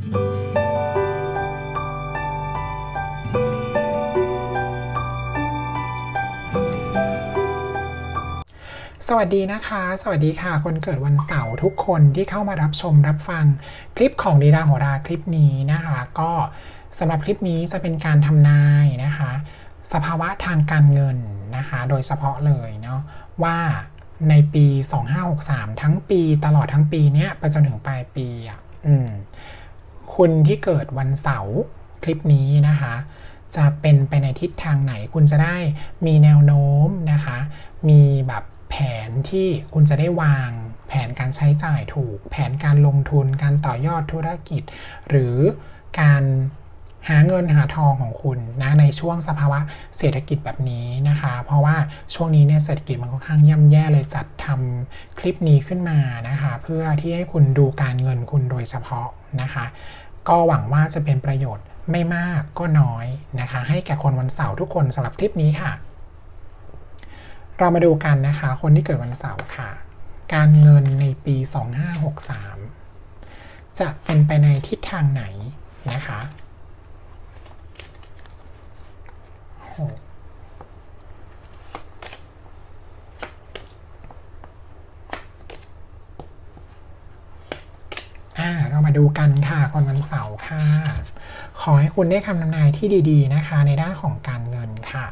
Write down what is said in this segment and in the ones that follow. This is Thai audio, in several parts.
สวัสดีนะคะ สวัสดีค่ะ คนเกิดวันเสาร์ทุกคนที่เข้ามารับชมรับฟังคลิปของดีดาโหราคลิปนี้นะคะ ก็สำหรับคลิปนี้จะเป็นการทำนายนะคะ สภาวะทางการเงินนะคะ โดยเฉพาะเลยเนาะว่าในปี 2563 ทั้งปีตลอดทั้งปีเนี้ยไปจนถึงปลายปีอะอืม คุณที่เกิดวันเสาร์คลิปนี้นะคะ จะเป็นไปในทิศทางไหน คุณจะได้มีแนวโน้มนะคะ มีแบบแผนที่คุณจะได้วางแผนการใช้จ่ายถูก แผนการลงทุนการต่อยอดธุรกิจ หรือการหาเงินหาทองของคุณนะในช่วงสภาวะเศรษฐกิจแบบนี้นะคะ เพราะว่าช่วงนี้เนี่ยเศรษฐกิจมันค่อนข้างย่ำแย่เลยจัดทำคลิปนี้ขึ้นมานะคะ เพื่อที่ให้คุณดูการเงินคุณโดยเฉพาะนะคะ ก็หวังว่าจะเป็นประโยชน์ไม่มากก็น้อยนะคะ ให้แก่คนวันเสาร์ทุกคนสำหรับคลิปนี้ค่ะ เรามาดูกันนะคะ คนที่เกิดวันเสาร์ค่ะ การเงินในปี 2563 จะเป็นไปในทิศทางไหนนะคะ 6 กันค่ะคนวันเสาร์ค่ะ ขอให้คุณได้คำนำนายที่ดี ๆ นะคะ ในด้านของการเงินค่ะ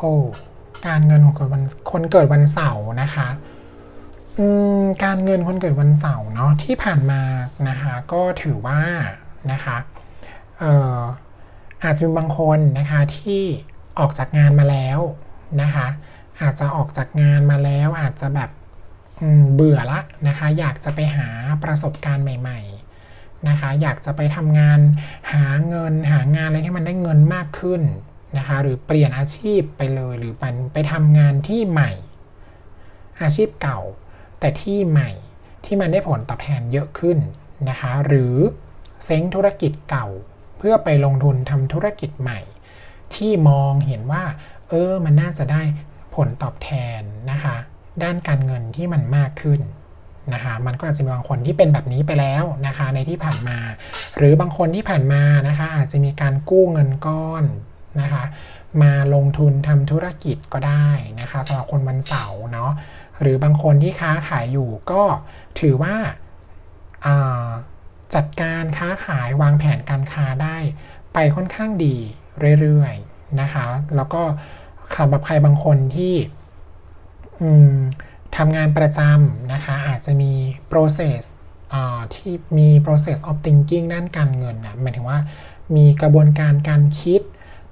โอ้ การเงินของคนคนเกิดวันเสาร์นะคะการเงินคนเกิดวันเสาร์เนาะที่ผ่านมานะคะก็ถือว่านะคะเอ่ออาจจะมีบางคนนะคะที่ออกจากงานมาแล้วนะคะอาจจะออกจากงานมาแล้วอาจจะแบบเบื่อละนะคะอยากจะไปหาประสบการณ์ใหม่ ๆนะคะอยากจะไปทำงานหาเงินหางานอะไรที่มันได้เงินมากขึ้น นะคะหรือเปลี่ยนอาชีพไปเลยหรือไปไปทำงานที่ใหม่ อาชีพเก่า แต่ที่ใหม่ที่มันได้ผลตอบแทนเยอะขึ้นนะคะหรือเซ้งธุรกิจเก่า เพื่อไปลงทุนทำธุรกิจใหม่ ที่มองเห็นว่า เออมันน่าจะได้ผลตอบแทนนะคะด้านการเงินที่มันมากขึ้นนะคะมันก็อาจจะมีบางคนที่เป็นแบบนี้ไปแล้วนะคะในที่ผ่านมา หรือบางคนที่ผ่านมานะคะอาจจะมีการกู้เงินก้อน นะคะมาลงทุนทำธุรกิจก็ได้นะคะสำหรับคนวันเสาร์เนาะหรือบางคนที่ค้าขายอยู่ก็ถือว่าาจัดการค้าขายวางแผนการค้าได้ ไปค่อนข้างดีเรื่อยๆนะคะแล้วก็สำหรับใครบางคนที่ทำงานประจำนะคะอาจจะมี process ที่มี process of thinking ด้านการเงินนะหมายถึงว่ามีกระบวนการการคิด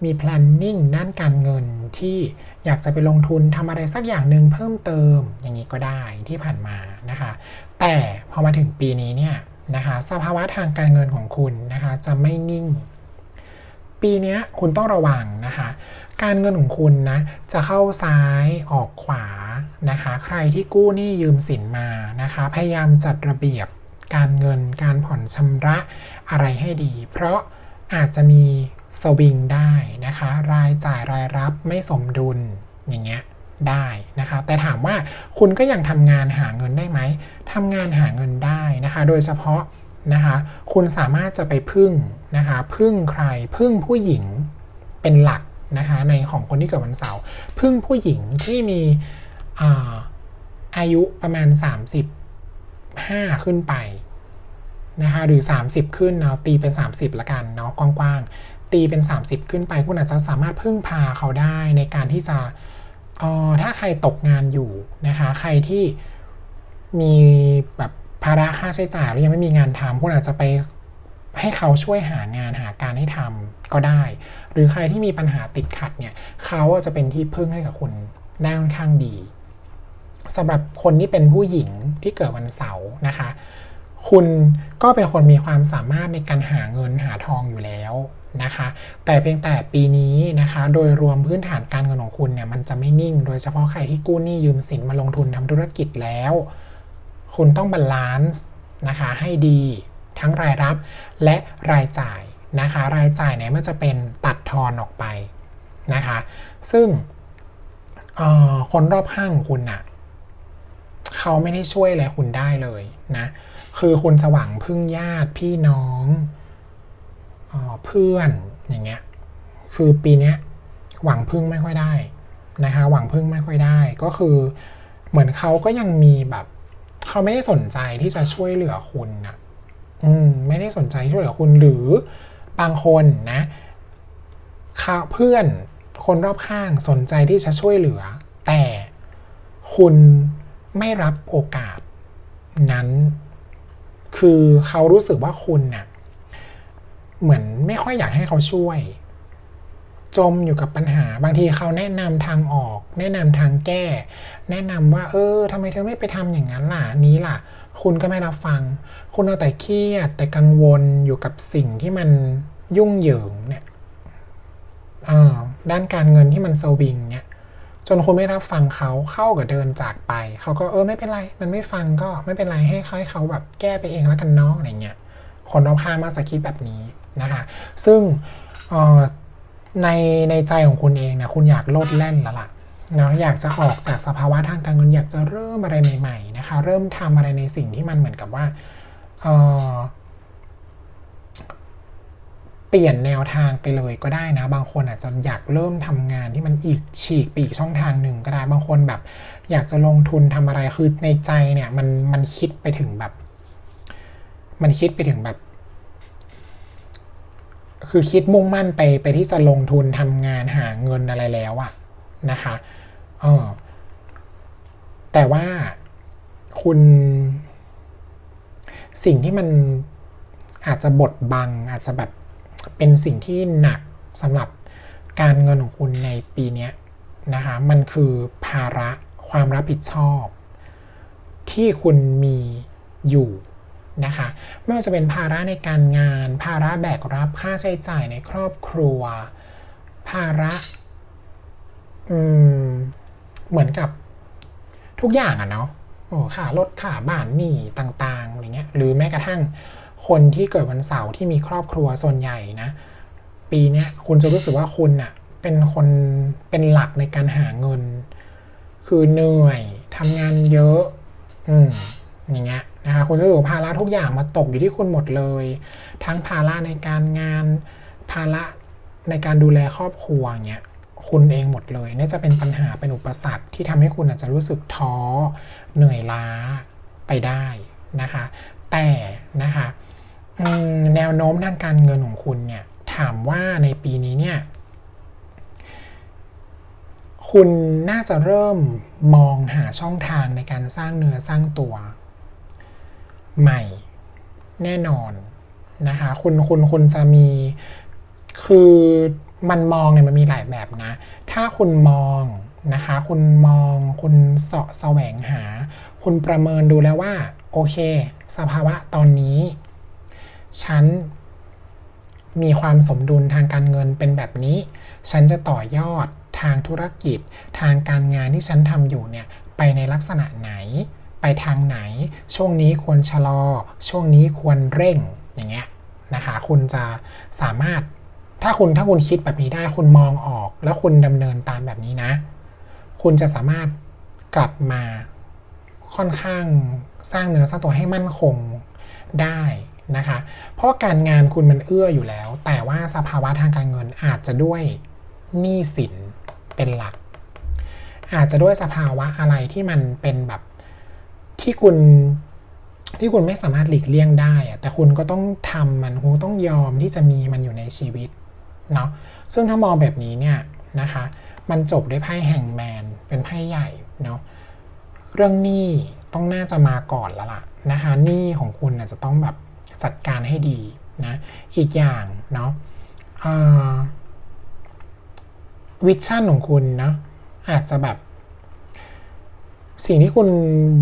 มี planning ด้านการเงินที่อยากจะไปลงทุนทำอะไรสักอย่างหนึ่งเพิ่มเติมอย่างนี้ก็ได้ที่ผ่านมานะคะ แต่พอมาถึงปีนี้เนี่ยนะคะสภาวะทางการเงินของคุณนะคะจะไม่นิ่ง ปีนี้คุณต้องระวังนะคะการเงินของคุณนะจะเข้าซ้ายออกขวานะคะ ใครที่กู้หนี้ยืมสินมานะคะ พยายามจัดระเบียบการเงินการผ่อนชำระอะไรให้ดี เพราะอาจจะมี สวิงได้นะคะ รายจ่ายรายรับไม่สมดุลอย่างเงี้ยได้นะคะแต่ถามว่าคุณก็ยังทำงานหาเงินได้ไหมทำงานหาเงินได้นะคะ โดยเฉพาะนะคะคุณสามารถจะไปพึ่งนะคะพึ่งใครพึ่งผู้หญิงเป็นหลักนะคะในของคนที่เกิดวันเสาร์พึ่งผู้หญิงที่มีอาอายุประมาณ 35 ขึ้นไปนะคะหรือ 30 ขึ้นเนาะตีเป็น 30ละกันเนาะกว้างๆ ตีเป็น 30 ขึ้นไป คุณอาจจะสามารถพึ่งพาเขาได้ในการที่จะออถ้าใครตกงานอยู่นะคะ ใครที่มีแบบภาระค่าใช้จ่ายแล้วยังไม่มีงานทำคุณอาจจะไปให้เขาช่วยหางานหาการให้ทำก็ได้ หรือใครที่มีปัญหาติดขัดเนี่ยเขาจจะเป็นที่พึ่งให้กับคุณได้ค่อนข้างดีสำหรับคนที่เป็นผู้หญิงที่เกิดวันเสาร์นะคะ คุณก็เป็นคนมีความสามารถในการหาเงินหาทองอยู่แล้ว นะคะ แต่เพียงแต่ปีนี้นะคะ โดยรวมพื้นฐานการเงินของคุณเนี่ยมันจะไม่นิ่ง โดยเฉพาะใครที่กู้หนี้ยืมสินมาลงทุนทำธุรกิจแล้ว คุณต้องบาลานซ์นะคะให้ดีทั้งรายรับและรายจ่ายนะคะ รายจ่ายเนี่ยมันจะเป็นตัดทอนออกไปนะคะ ซึ่งออคนรอบข้างของคุณน่ะเขาไม่ได้ช่วยอะไรคุณได้เลยนะ คือคุณจะหวังพึ่งญาติพี่น้อง เพื่อนอย่างเงี้ยคือปีเนี้ยหวังพึ่งไม่ค่อยได้นะคะหวังพึ่งไม่ค่อยได้ ก็คือเหมือนเขาก็ยังมีแบบเขาไม่ได้สนใจที่จะช่วยเหลือคุณนะอืมไม่ได้สนใจช่วยเหลือคุณหรือบางคนนะเพื่อนคนรอบข้างสนใจที่จะช่วยเหลือ แต่คุณไม่รับโอกาสนั้น คือเขารู้สึกว่าคุณน่ะ เหมือนไม่ค่อยอยากให้เขาช่วย จมอยู่กับปัญหา บางทีเขาแนะนำทางออก แนะนำทางแก้ แนะนำว่า เออทำไมเธอไม่ไปทำอย่างนั้นล่ะนี้ล่ะ คุณก็ไม่รับฟัง คุณเอาแต่เครียด แต่กังวลอยู่กับสิ่งที่มันยุ่งเหยิงเนี่ยอ่าด้านการเงินที่มันสวิงเนี่ยจนคุณไม่รับฟังเขาเข้ากับเดินจากไป เขาก็เออไม่เป็นไร มันไม่ฟังก็ไม่เป็นไรให้เขาให้เขาแบบแก้ไปเองแล้วกันเนาะอะไรเงี้ย คนรอบข้างมักจะคิดแบบนี้นะคะ ซึ่งในในใจของคุณเองเนี่ยคุณอยากโลดแล่นแล้วล่ะเนาะอยากจะออกจากสภาวะทางการเงินอยากจะเริ่มอะไรใหม่ๆนะคะเริ่มทำอะไรในสิ่งที่มันเหมือนกับว่าเออเปลี่ยนแนวทางไปเลยก็ได้นะ บางคนอาจจะอยากเริ่มทำงานที่มันอีกฉีกไปอีกช่องทางหนึ่งก็ได้บางคนแบบ อยากจะลงทุนทำอะไรคือในใจเนี่ยมันมันคิดไปถึงแบบ มันคิดไปถึงแบบ คือคิดมุ่งมั่นไปไปที่จะลงทุนทำงานหาเงินอะไรแล้วอะนะคะเออแต่ว่าคุณสิ่งที่มันอาจจะบดบังอาจจะแบบเป็นสิ่งที่หนักสำหรับการเงินของคุณในปีนี้นะคะมันคือภาระความรับผิดชอบ ที่คุณมีอยู่ นะคะไม่ว่าจะเป็นภาระในการงาน ภาระแบกรับค่าใช้จ่ายในครอบครัว ภาระเหมือนกับทุกอย่างอะเนาะโอ้ค่ารถค่าบ้านหนี้ต่างๆอะไรเงี้ยหรือแม้กระทั่งคนที่เกิดวันเสาร์ที่มีครอบครัวส่วนใหญ่นะ ปีนี้คุณจะรู้สึกว่าคุณอะเป็นคนเป็นหลักในการหาเงิน คือเหนื่อยทำงานเยอะ อืมอย่างเงี้ย นะคะคุณจะรู้สึกภาระทุกอย่างมาตกอยู่ที่คุณหมดเลย ทั้งภาระในการงานภาระในการดูแลครอบครัวเงี้ยคุณเองหมดเลยนี่จะเป็นปัญหาเป็นอุปสรรคที่ทำให้คุณอาจจะรู้สึกท้อเหนื่อยล้าไปได้นะคะ แต่นะคะแนวโน้มทางการเงินของคุณเนี่ยถามว่าในปีนี้เนี่ยคุณน่าจะเริ่มมองหาช่องทางในการสร้างเนื้อสร้างตัว ใหม่แน่นอนนะคะคุณคุณคุณจะมีคือมันมองเนี่ยมันมีหลายแบบนะ ถ้าคุณมองนะคะ คุณมองคุณเสาะแสวงหา คุณประเมินดูแล้วว่า โอเค สภาวะตอนนี้ ฉันมีความสมดุลทางการเงินเป็นแบบนี้ ฉันจะต่อยอดทางธุรกิจ ทางการงานที่ฉันทำอยู่เนี่ย ไปในลักษณะไหน ไปทางไหน ช่วงนี้ควรชะลอ ช่วงนี้ควรเร่งอย่างเงี้ยนะคะคุณจะสามารถถ้าคุณถ้าคุณคิดแบบนี้ได้คุณมองออก แล้วคุณดำเนินตามแบบนี้นะ คุณจะสามารถกลับมาค่อนข้างสร้างเนื้อสร้างตัวให้มั่นคงได้นะคะ เพราะการงานคุณมันเอื้ออยู่แล้ว แต่ว่าสภาวะทางการเงินอาจจะด้วยหนี้สินเป็นหลัก อาจจะด้วยสภาวะอะไรที่มันเป็นแบบ ที่คุณที่คุณไม่สามารถหลีกเลี่ยงได้อะแต่คุณก็ต้องทำมันคุณต้องยอมที่จะมีมันอยู่ในชีวิตเนาะซึ่งถ้ามองแบบนี้เนี่ยนะคะ มันจบด้วยไพ่แห่งแมนเป็นไพ่ใหญ่เนาะเรื่องหนี้ต้องน่าจะมาก่อนแล้วล่ะนะคะหนี้ของคุณนะจะต้องแบบจัดการให้ดีนะอีกอย่างเนาะวิชั่นของคุณเนาะอาจจะแบบ สิ่งที่คุณ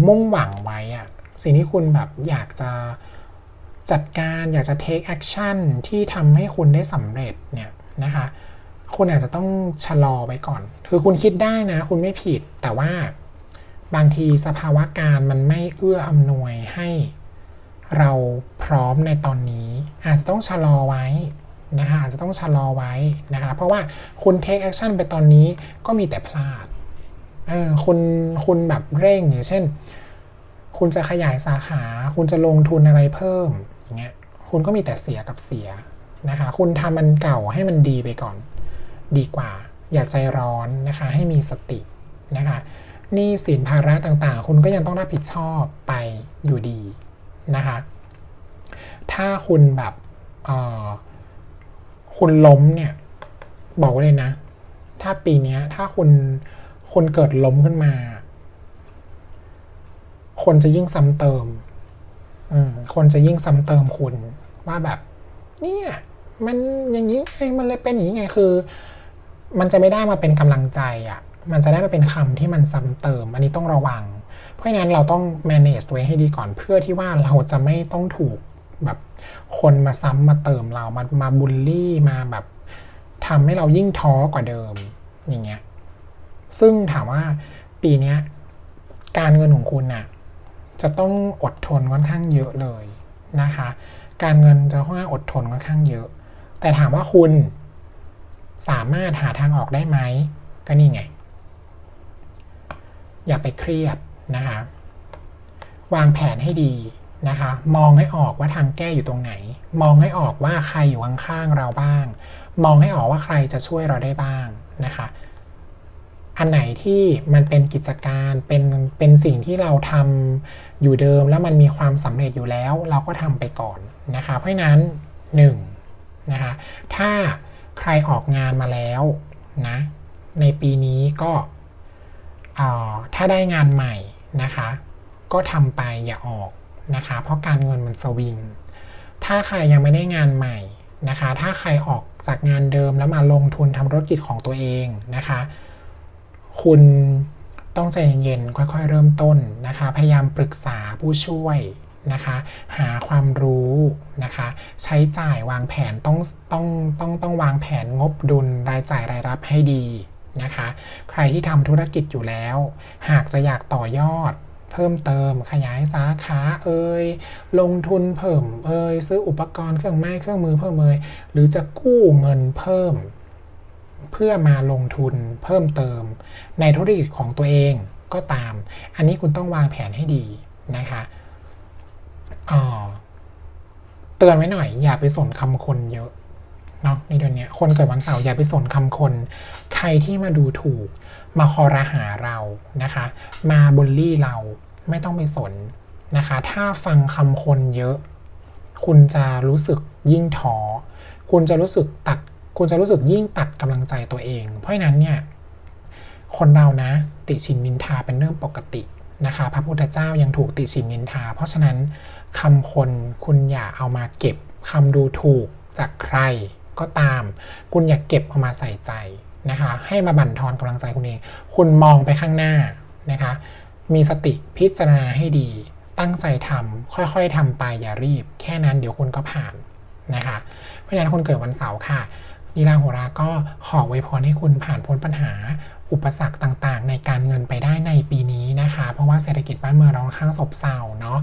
มุ่งหวังไว้อะสิ่งที่คุณแบบอยากจะจัดการอยากจะ take action ที่ทำให้คุณได้สำเร็จเนี่ยนะคะคุณอาจจะต้องชะลอไว้ก่อน คือคุณคิดได้นะ คุณไม่ผิด แต่ว่าบางทีสภาวะการมันไม่เอื้ออำนวยให้เราพร้อมในตอนนี้ อาจจะต้องชะลอไว้นะคะอาจจะต้องชะลอไว้นะคะเพราะว่าคุณ take action ไปตอนนี้ก็มีแต่พลาด คุณคุณแบบเร่งอย่างเช่น คุณจะขยายสาขา คุณจะลงทุนอะไรเพิ่มอย่างเงี้ยคุณก็มีแต่เสียกับเสียนะคะ คุณทำมันเก่าให้มันดีไปก่อน ดีกว่า อย่าใจร้อนนะคะ ให้มีสตินะคะนี่สินภาระต่างๆ คุณก็ยังต้องรับผิดชอบไปอยู่ดีนะคะ ถ้าคุณแบบคุณล้มเนี่ย บอกเลยนะ ถ้าปีนี้ถ้าคุณ คุณเกิดล้มขึ้นมา คนจะยิ่งซ้ำเติม อืม คนจะยิ่งซ้ำเติมคุณ ว่าแบบ เนี่ย มันอย่างนี้ไงมันเลยเป็นอย่างนี้ไงคือ มันจะไม่ได้มาเป็นกำลังใจอะ่ะ มันจะได้มาเป็นคำที่มันซ้ำเติม อันนี้ต้องระวัง เพราะฉะนั้นเราต้อง manage ไว้ให้ดีก่อนเพื่อที่ว่าเราจะไม่ต้องถูกแบบคนมาซ้ำมาเติมเรามามาบูลลี่มาแบบทำให้เรายิ่งท้อกว่าเดิมอย่างเงี้ย ซึ่งถามว่าปีนี้การเงินของคุณน่ะจะต้องอดทนค่อนข้างเยอะเลยนะคะ การเงินจะค่อนข้างอดทนค่อนข้างเยอะ แต่ถามว่าคุณสามารถหาทางออกได้ไหมก็นี่ไง อย่าไปเครียดนะคะ วางแผนให้ดีนะคะ มองให้ออกว่าทางแก้อยู่ตรงไหน มองให้ออกว่าใครอยู่ข้างๆเราบ้าง มองให้ออกว่าใครจะช่วยเราได้บ้างนะคะ อันไหนที่มันเป็นกิจการเป็นเป็นสิ่งที่เราทำอยู่เดิม แล้วมันมีความสำเร็จอยู่แล้ว เราก็ทำไปก่อนนะคะเพราะนั้นหนึ่งนะคะถ้าใครออกงานมาแล้วนะในปีนี้ก็ถ้าได้งานใหม่นะคะ ก็ทำไปอย่าออกนะคะ เพราะการเงินมันสวิง ถ้าใครยังไม่ได้งานใหม่นะคะ ถ้าใครออกจากงานเดิมแล้วมาลงทุนทำธุรกิจของตัวเองนะคะ คุณต้องใจเย็นๆ ค่อยๆ เริ่มต้นนะคะ พยายามปรึกษาผู้ช่วยนะคะ หาความรู้นะคะ ใช้จ่ายวางแผนต้องต้องต้องต้องวางแผนงบดุลรายจ่ายรายรับให้ดีนะคะ ใครที่ทำธุรกิจอยู่แล้ว หากจะอยากต่อยอดเพิ่มเติมขยายสาขาเอ่ยลงทุนเพิ่มเอ่ยซื้ออุปกรณ์เครื่องไม้เครื่องมือเพิ่มเอ่ยหรือจะกู้เงินเพิ่ม เพื่อมาลงทุนเพิ่มเติม ในธุรกิจของตัวเองก็ตาม อันนี้คุณต้องวางแผนให้ดีนะคะเตือนไว้หน่อย อย่าไปสนคำคนเยอะเนาะในเดือนนี้คนเกิดวันเสาร์อย่าไปสนคำคน ใครที่มาดูถูก มาคอรหาเรานะคะ มาบูลลี่เราไม่ต้องไปสนนะคะ ถ้าฟังคำคนเยอะ คุณจะรู้สึกยิ่งท้อคุณจะรู้สึกตัด คุณจะรู้สึกยิ่งตัดกำลังใจตัวเอง เพราะนั้นเนี่ยคนเรานะติชินนินทาเป็นเรื่องปกตินะคะพระพุทธเจ้ายังถูกติชินนินทา เพราะฉะนั้นคำคนคุณอย่าเอามาเก็บคำดูถูกจากใครก็ตาม คุณอย่าเก็บเอามาใส่ใจนะคะให้มาบั่นทอนกำลังใจคุณเอง คุณมองไปข้างหน้านะคะมีสติพิจารณาให้ดี ตั้งใจทำค่อยๆทำไปอย่ารีบ แค่นั้นเดี๋ยวคุณก็ผ่านนะคะเพราะฉะนั้นคนเกิดวันเสาร์ค่ะ ลีลาโหราก็ขอไวพรให้คุณผ่านพ้นปัญหาอุปสรรคต่างๆ ในการเงินไปได้ในปีนี้นะคะ เพราะว่าเศรษฐกิจบ้านเมืองเราค่อนข้างซบเซาเนาะ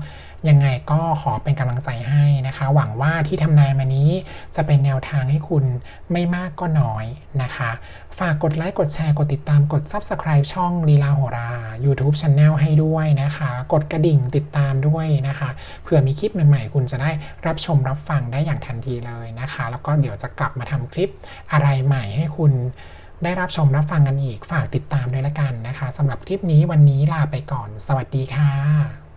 ยังไงก็ขอเป็นกำลังใจให้นะคะ หวังว่าที่ทำนายมานี้จะเป็นแนวทางให้คุณไม่มากก็น้อยนะคะ ฝากกดไลค์ กดแชร์ กดติดตาม กด Subscribe ช่องลีลาโหรา YouTube Channel ให้ด้วยนะคะ กดกระดิ่งติดตามด้วยนะคะ เผื่อมีคลิปใหม่ๆ คุณจะได้รับชมรับฟังได้อย่างทันทีเลยนะคะ แล้วก็เดี๋ยวจะกลับมาทำคลิปอะไรใหม่ให้คุณได้รับชมรับฟังกันอีก ฝากติดตามด้วยละกันนะคะสำหรับคลิปนี้วันนี้ลาไปก่อน สวัสดีค่ะ